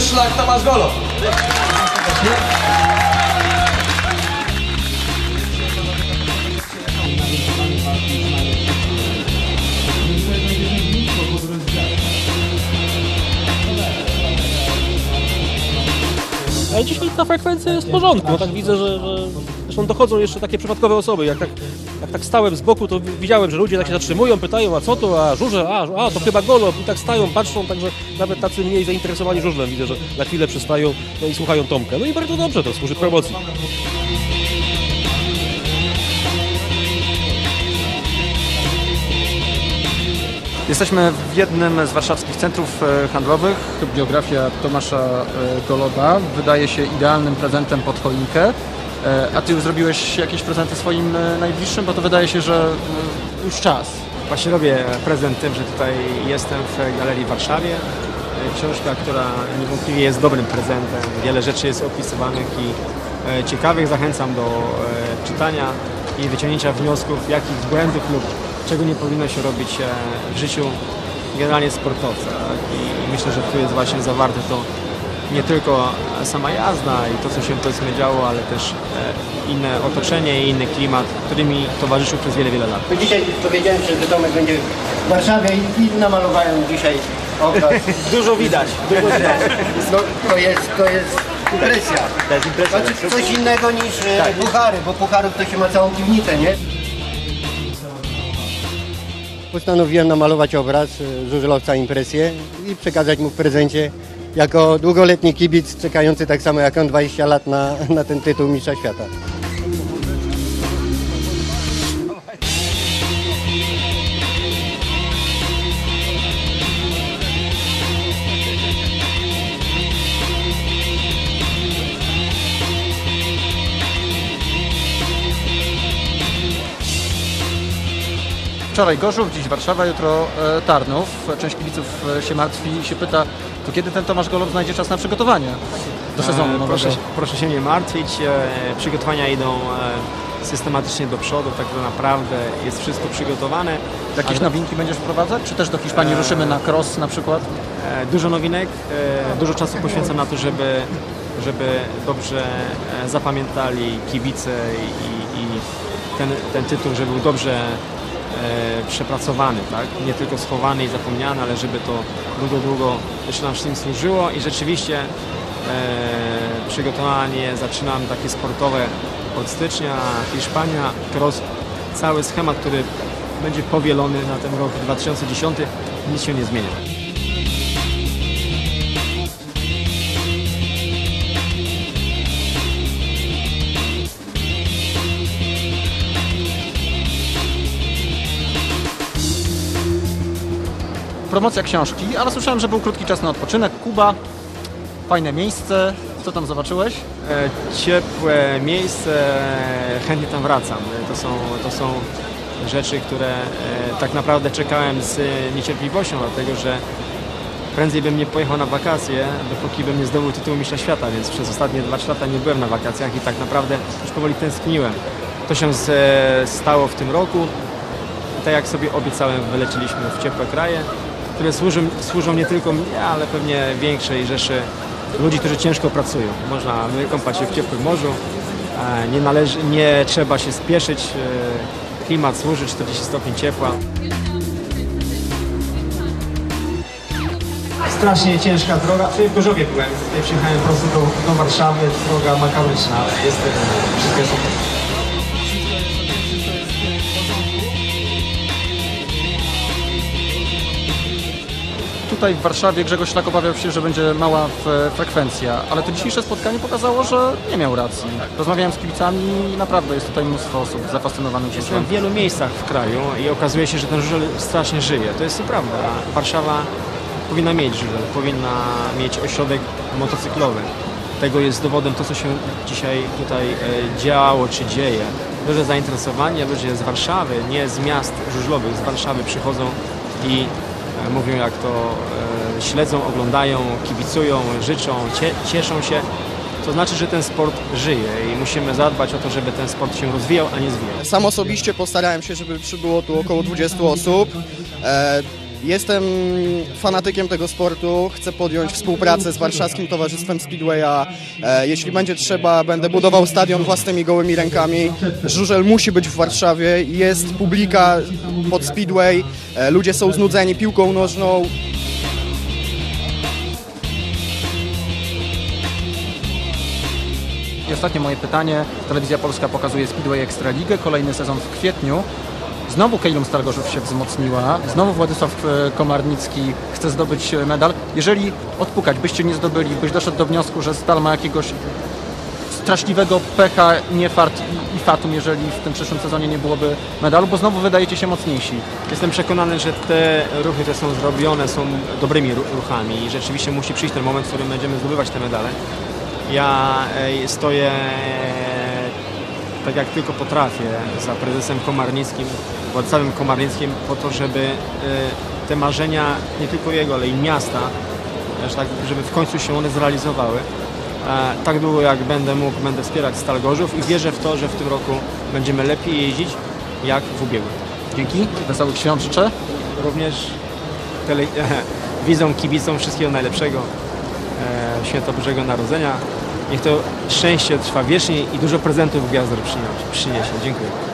Szlak, Tomasz Golo. Ale dzisiaj ta frekwencja jest w porządku. No tak widzę, że, że zresztą dochodzą jeszcze takie przypadkowe osoby. Jak tak, jak tak stałem z boku, to wi- widziałem, że ludzie tak się zatrzymują, pytają, a co to, a żurze, a, a to chyba golob. I tak stają, patrzą, także nawet tacy mniej zainteresowani żużlem widzę, że na chwilę przystają no i słuchają Tomka. No i bardzo dobrze to służy promocji. Jesteśmy w jednym z warszawskich centrów e, handlowych. Biografia Tomasza e, Goloba wydaje się idealnym prezentem pod choinkę. E, A ty już zrobiłeś jakieś prezenty swoim najbliższym? Bo to wydaje się, że już czas. Właśnie robię prezent tym, że tutaj jestem w Galerii w Warszawie. Książka, która niewątpliwie jest dobrym prezentem. Wiele rzeczy jest opisywanych i ciekawych. Zachęcam do czytania i wyciągnięcia wniosków, jakich błędów lub czego nie powinno się robić e, w życiu generalnie sportowca. tak? I myślę, że tu jest właśnie zawarte to nie tylko sama jazda i to, co się powiedzmy działo, ale też e, inne otoczenie i inny klimat, który mi towarzyszył przez wiele, wiele lat. Dzisiaj powiedziałem, że Tomek będzie w Warszawie i, namalowają dzisiaj obraz. Dużo widać. No, to jest, to jest impresja. To jest impresja. Znaczy coś innego niż e, puchary, bo pucharów to się ma całą piwnicę, nie? Postanowiłem namalować obraz e, żużlowca impresję i przekazać mu w prezencie jako długoletni kibic czekający tak samo jak on 20 lat na, na ten tytuł mistrza świata. Wczoraj Gorzów, dziś Warszawa, jutro e, Tarnów. Część kibiców e, się martwi i się pyta, to kiedy ten Tomasz Golob znajdzie czas na przygotowanie do sezonu E, proszę, proszę się nie martwić, e, przygotowania idą e, systematycznie do przodu, tak to naprawdę jest wszystko przygotowane. Jakieś Ale- nowinki będziesz wprowadzać? Czy też do Hiszpanii ruszymy na cross na przykład? E, Dużo nowinek, e, dużo czasu poświęcam na to, żeby, żeby dobrze e, zapamiętali kibice i, i ten, ten tytuł, żeby był dobrze e, przepracowany, tak? nie tylko schowany i zapomniany, ale żeby to długo, długo jeszcze nam wszystkim służyło i rzeczywiście e, przygotowanie zaczynam takie sportowe od stycznia, Hiszpania, cross, cały schemat, który będzie powielony na ten rok 2010, nic się nie zmienia. Promocja książki, ale słyszałem, że był krótki czas na odpoczynek. Kuba, fajne miejsce. Co tam zobaczyłeś? E, ciepłe miejsce, e, chętnie tam wracam. E, To są, to są rzeczy, które tak naprawdę czekałem z niecierpliwością, dlatego że prędzej bym nie pojechał na wakacje, dopóki bym nie zdobył tytułu mistrza świata, więc przez ostatnie 2-3 lata nie byłem na wakacjach i tak naprawdę już powoli tęskniłem. To się stało w tym roku. Tak jak sobie obiecałem, wyleciliśmy w ciepłe kraje, które służą, służą nie tylko mnie, ale pewnie większej rzeszy ludzi, którzy ciężko pracują. Można wykąpać się w ciepłym morzu, nie, należy, nie trzeba się spieszyć, e, klimat służy, 40 stopni ciepła. Strasznie ciężka droga. W Gorzowie byłem, tutaj przyjechałem prosto do, do Warszawy, droga makabryczna, ale jest wszystko jest Tutaj w Warszawie Grzegorz Szlak obawiał się, że będzie mała frekwencja, ale to dzisiejsze spotkanie pokazało, że nie miał racji. Rozmawiałem z kibicami i naprawdę jest tutaj mnóstwo osób zafascynowanych Jestem żużlem. w wielu miejscach w kraju i okazuje się, że ten żużel strasznie żyje. To jest nieprawda. Warszawa powinna mieć żużel, powinna mieć ośrodek motocyklowy. Tego jest dowodem to, co się dzisiaj tutaj e, działo czy dzieje. Duże zainteresowanie, ludzie z Warszawy, nie z miast żużlowych, z Warszawy przychodzą i mówią jak to e, śledzą, oglądają, kibicują, życzą, cie, cieszą się. To znaczy, że ten sport żyje i musimy zadbać o to, żeby ten sport się rozwijał, a nie zwijał. Sam osobiście postarałem się, żeby przybyło tu około 20 osób. Jestem fanatykiem tego sportu, chcę podjąć współpracę z Warszawskim Towarzystwem Speedwaya. E, jeśli będzie trzeba, będę budował stadion własnymi gołymi rękami. Żużel musi być w Warszawie, jest publika pod Speedway, e, ludzie są znudzeni piłką nożną, I ostatnie moje pytanie. Telewizja Polska pokazuje Speedway Ekstraligę, kolejny sezon w kwietniu. Znowu Kejlum Stalgorzów się wzmocniła, znowu Władysław e, Komarnicki chce zdobyć e, medal. Jeżeli odpukać byście nie zdobyli, byś doszedł do wniosku, że Stal ma jakiegoś straszliwego pecha, niefart i, i fatum, jeżeli w tym przyszłym sezonie nie byłoby medalu, bo znowu wydajecie się mocniejsi. Jestem przekonany, że te ruchy, które są zrobione, są dobrymi ru- ruchami i rzeczywiście musi przyjść ten moment, w którym będziemy zdobywać te medale. Ja e, stoję tak jak tylko potrafię za prezesem Komarnickim, Władysławem Komarnickim po to, żeby e, te marzenia nie tylko jego, ale i miasta, tak, żeby w końcu się one zrealizowały. E, Tak długo jak będę mógł, będę wspierać Stal Gorzów i wierzę w to, że w tym roku będziemy lepiej jeździć jak w ubiegłym. Dzięki, wesołych świąt życzę. Również tele, widzom, kibicom wszystkiego najlepszego, e, święta Bożego Narodzenia. Niech to szczęście trwa wiecznie i dużo prezentów gwiazdor przyniesie. Dziękuję.